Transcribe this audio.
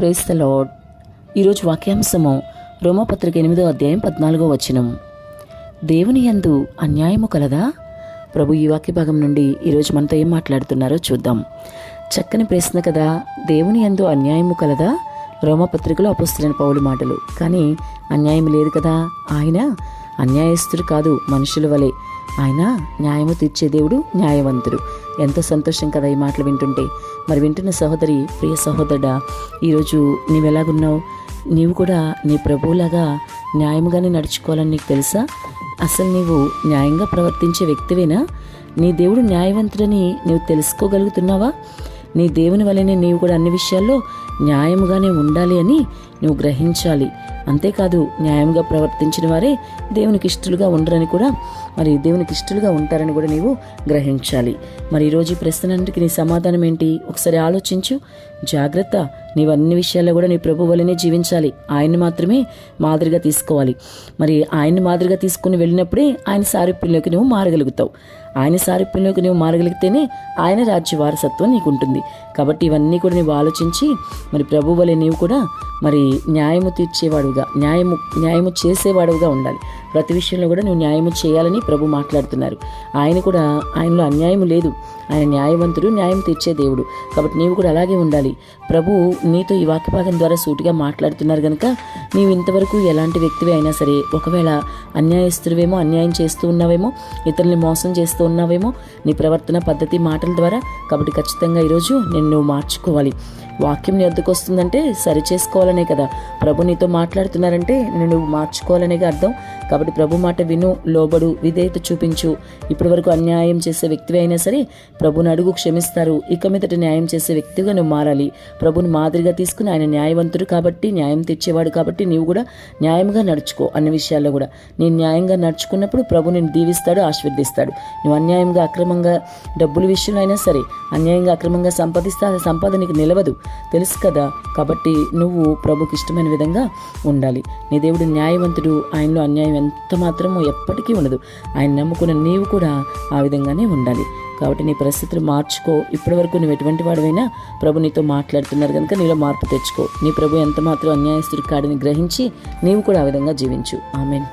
Praise the lord ఈరోజు వాక్యాంశము రోమపత్రిక ఎనిమిదో అధ్యాయం పద్నాలుగో వచనం. దేవుని యందు అన్యాయము కలదా? ప్రభు ఈ వాక్య భాగం నుండి ఈరోజు మనతో ఏం మాట్లాడుతున్నారో చూద్దాం. చక్కని ప్రశ్న కదా దేవుని యందు అన్యాయము కలదా? రోమపత్రికలో అపుస్తులైన పౌలు మాటలు. కానీ అన్యాయం లేదు కదా? ఆయన అన్యాయస్తుడు కాదు మనుషుల వలె. ఆయన న్యాయము తీర్చే దేవుడు న్యాయవంతుడు. ఎంతో సంతోషం కదా ఈ మాటలు వింటుంటే. మరి వింటున్న సహోదరి ప్రియ సహోదరుడా ఈరోజు నీవెలాగున్నావు? నీవు కూడా నీ ప్రభువులాగా న్యాయముగానే నడుచుకోవాలని నీకు తెలుసా? అసలు నీవు న్యాయంగా ప్రవర్తించే వ్యక్తివేనా? నీ దేవుడు న్యాయవంతుడని నీవు తెలుసుకోగలుగుతున్నావా? నీ దేవుని వలనే నీవు కూడా అన్ని విషయాల్లో న్యాయముగానే ఉండాలి అని నువ్వు గ్రహించాలి. అంతేకాదు న్యాయంగా ప్రవర్తించిన వారే దేవునికి ఇష్టలుగా ఉండరని కూడా మరి దేవునికి ఇష్టలుగా ఉంటారని కూడా నీవు గ్రహించాలి. మరి ఈరోజు ఈ ప్రశ్నకి నీ సమాధానం ఏంటి? ఒకసారి ఆలోచించు. జాగ్రత్త. నీవు అన్ని విషయాల్లో కూడా నీ ప్రభు వలనే జీవించాలి. ఆయన్ని మాత్రమే మాదిరిగా తీసుకోవాలి. మరి ఆయన్ని మాదిరిగా తీసుకుని వెళ్ళినప్పుడే ఆయన సారూప్యంలోకి నువ్వు మారగలుగుతావు. ఆయన సారూప్యంలోకి నువ్వు మారగలిగితేనే ఆయన రాజ్య వారసత్వం నీకు ఉంటుంది కాబట్టి ఇవన్నీ కూడా నువ్వు ఆలోచించి మరి ప్రభు వలె నీవు కూడా మరి న్యాయము తీర్చేవాడుగా న్యాయము న్యాయము చేసేవాడుగా ఉండాలి. ప్రతి విషయంలో కూడా నువ్వు న్యాయము చేయాలని ప్రభు మాట్లాడుతున్నారు. ఆయన కూడా ఆయనలో అన్యాయం లేదు. ఆయన న్యాయవంతుడు న్యాయం తీర్చే దేవుడు. కాబట్టి నీవు కూడా అలాగే ఉండాలి. ప్రభు నీతో ఈ వాక్యభాగం ద్వారా సూటిగా మాట్లాడుతున్నారు కనుక నీవు ఇంతవరకు ఎలాంటి వ్యక్తివి అయినా సరే ఒకవేళ అన్యాయస్తువేమో అన్యాయం చేస్తూ ఉన్నావేమో ఇతరుల్ని మోసం చేస్తూ ఉన్నావేమో నీ ప్రవర్తన పద్ధతి మాటల ద్వారా కాబట్టి ఖచ్చితంగా ఈరోజు నేను నువ్వు మార్చుకోవాలి. వాక్యం నీ వద్దకు వస్తుందంటే సరి చేసుకోవాలనే కదా. ప్రభు నీతో మాట్లాడుతున్నారంటే నేను నువ్వు మార్చుకోవాలనేగా అర్థం. కాబట్టి ప్రభు మాట విను లోబడు విధేయత చూపించు. ఇప్పటి వరకు అన్యాయం చేసే వ్యక్తివి అయినా సరే ప్రభుని అడుగు క్షమిస్తారు. ఇక మీదట న్యాయం చేసే వ్యక్తిగా నువ్వు మారాలి. ప్రభుని మాదిరిగా తీసుకుని ఆయన న్యాయవంతుడు కాబట్టి న్యాయం తెచ్చేవాడు కాబట్టి కాబట్టి నీవు కూడా న్యాయంగా నడుచుకో అన్ని విషయాల్లో కూడా. నేను న్యాయంగా నడుచుకున్నప్పుడు ప్రభు నేను దీవిస్తాడు ఆశీర్వదిస్తాడు. నువ్వు అన్యాయంగా అక్రమంగా డబ్బుల విషయంలో అయినా సరే అన్యాయంగా అక్రమంగా సంపాదిస్తే ఆ సంపాదన నీకు నిలవదు. తెలుసు కదా? కాబట్టి నువ్వు ప్రభుకి ఇష్టమైన విధంగా ఉండాలి. నీ దేవుడు న్యాయవంతుడు. ఆయనలో అన్యాయం ఎంత మాత్రమో ఎప్పటికీ ఉండదు. ఆయన నమ్ముకున్న నీవు కూడా ఆ విధంగానే ఉండాలి. కాబట్టి నీ పరిస్థితులు మార్చుకో. ఇప్పటి వరకు నువ్వు ఎటువంటి వాడివైనా ప్రభు నీతో మాట్లాడుతున్నారు కనుక నీలో మార్పు తెచ్చుకో. నీ ప్రభు ఎంత మాత్రం అన్యాయస్తుడి కాడని గ్రహించి నీవు కూడా ఆ విధంగా జీవించు. ఆమెన్.